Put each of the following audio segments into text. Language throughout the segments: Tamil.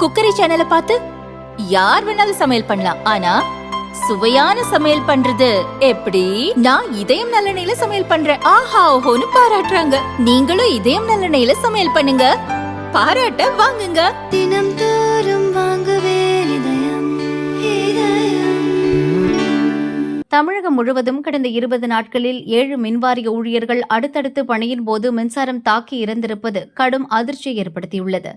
குக்கரி சேனலை பார்த்து யார் வேணாலும் சமையல் பண்ணலாம். ஆனா சுவையான சமையல் பண்றது எப்படி? நான் இதயம் நல்லெண்ணெயில சமையல் பண்றேன். ஆஹா ஓஹோன்னு பாராட்டுறாங்க. நீங்களும் இதயம் நல்லெண்ணெயில சமையல் பண்ணுங்க. பாராட்ட வாங்குங்க. தினம் தோறும் வாங்குவே இதயம் இதயம். தமிழகம் முழுவதும் கடந்த இருபது நாட்களில் ஏழு மின்வாரிய ஊழியர்கள் அடுத்தடுத்து பணியின் போது மின்சாரம் தாக்கி இறந்திருப்பது கடும் அதிர்ச்சியை ஏற்படுத்தியுள்ளது.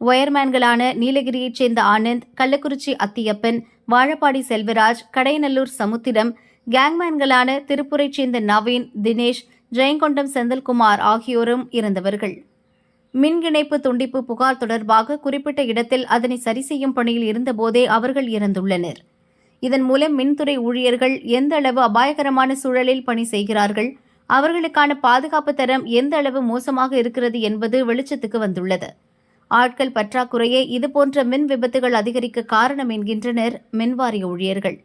ஒயர்மேன்களான நீலகிரியைச் சேர்ந்த ஆனந்த் கள்ளக்குறிச்சி அத்தியப்பன் வாழப்பாடி செல்வராஜ் கடையநல்லூர் சமுத்திரம் கேங்மேன்களான திருப்பூரைச் சேர்ந்த நவீன் தினேஷ் ஜெயங்கொண்டம் செந்தில்குமார் ஆகியோரும் இருந்தவர்கள் மின் இணைப்பு துண்டிப்பு புகார் தொடர்பாக குறிப்பிட்ட இடத்தில் அதனை சரி செய்யும் பணியில் இருந்தபோதே அவர்கள் இறந்துள்ளனர். இதன் மூலம் மின்துறை ஊழியர்கள் எந்த அளவு அபாயகரமான சூழலில் பணி செய்கிறார்கள் அவர்களுக்கான பாதுகாப்பு தரம் எந்த அளவு மோசமாக இருக்கிறது என்பது வெளிச்சத்துக்கு வந்துள்ளது. ஆட்கள் பற்றாக்குறையே இதுபோன்ற மின் விபத்துகள் அதிகரிக்க காரணம் என்கின்றனர் மின்வாரிய ஊழியர்கள்.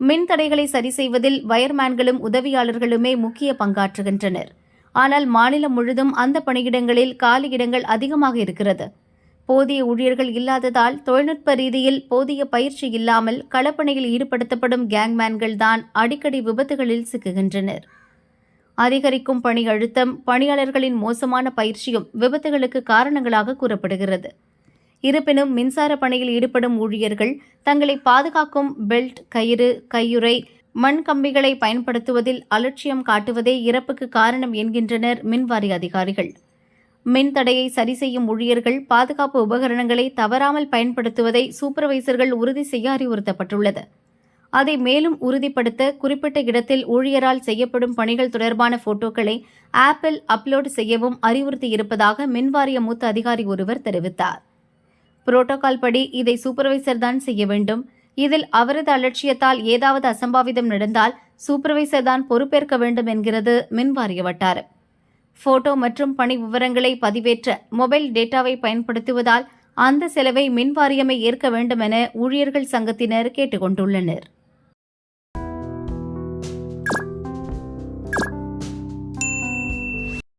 மின் தடைகளை சரி செய்வதில் வயர்மேன்களும் உதவியாளர்களுமே முக்கிய பங்காற்றுகின்றனர். ஆனால் மாநிலம் முழுதும் அந்த பணியிடங்களில் காலியிடங்கள் அதிகமாக இருக்கிறது. போதிய ஊழியர்கள் இல்லாததால் தொழில்நுட்ப ரீதியில் போதிய பயிற்சி இல்லாமல் களப்பணியில் ஈடுபடுத்தப்படும் கேங்மேன்கள் தான் அடிக்கடி விபத்துகளில் சிக்குகின்றனர். அதிகரிக்கும் பணி அழுத்தம் பணியாளர்களின் மோசமான பயிற்சியும் விபத்துகளுக்கு காரணங்களாக கூறப்படுகிறது. இருப்பினும் மின்சார பணியில் ஈடுபடும் ஊழியர்கள் தங்களை பாதுகாக்கும் பெல்ட் கயிறு கையுறை மண் கம்பிகளை பயன்படுத்துவதில் அலட்சியம் காட்டுவதே இறப்புக்கு காரணம் என்கின்றனர் மின்வாரிய அதிகாரிகள். மின் தடையை சரி செய்யும் ஊழியர்கள் பாதுகாப்பு உபகரணங்களை தவறாமல் பயன்படுத்துவதை சூப்பர்வைசர்கள் உறுதி செய்ய அறிவுறுத்தப்பட்டுள்ளது. அதை மேலும் உறுதிப்படுத்த குறிப்பிட்ட இடத்தில் ஊழியரால் செய்யப்படும் பணிகள் தொடர்பான போட்டோக்களை ஆப்பிள் அப்லோட் செய்யவும் அறிவுறுத்தியிருப்பதாக மின்வாரிய மூத்த அதிகாரி ஒருவர் தெரிவித்தார். புரோட்டோகால் படி இதை சூப்பர்வைசர் தான் செய்ய வேண்டும். இதில் அவரது அலட்சியத்தால் ஏதாவது அசம்பாவிதம் நடந்தால் சூப்பர்வைசர் தான் பொறுப்பேற்க வேண்டும் என்கிறது மின்வாரிய வட்டாரம். போட்டோ மற்றும் பணி விவரங்களை பதிவேற்ற மொபைல் டேட்டாவை பயன்படுத்துவதால் அந்த செலவை மின்வாரியமே ஏற்க வேண்டும் என ஊழியர்கள் சங்கத்தினர் கேட்டுக்கொண்டுள்ளனர்.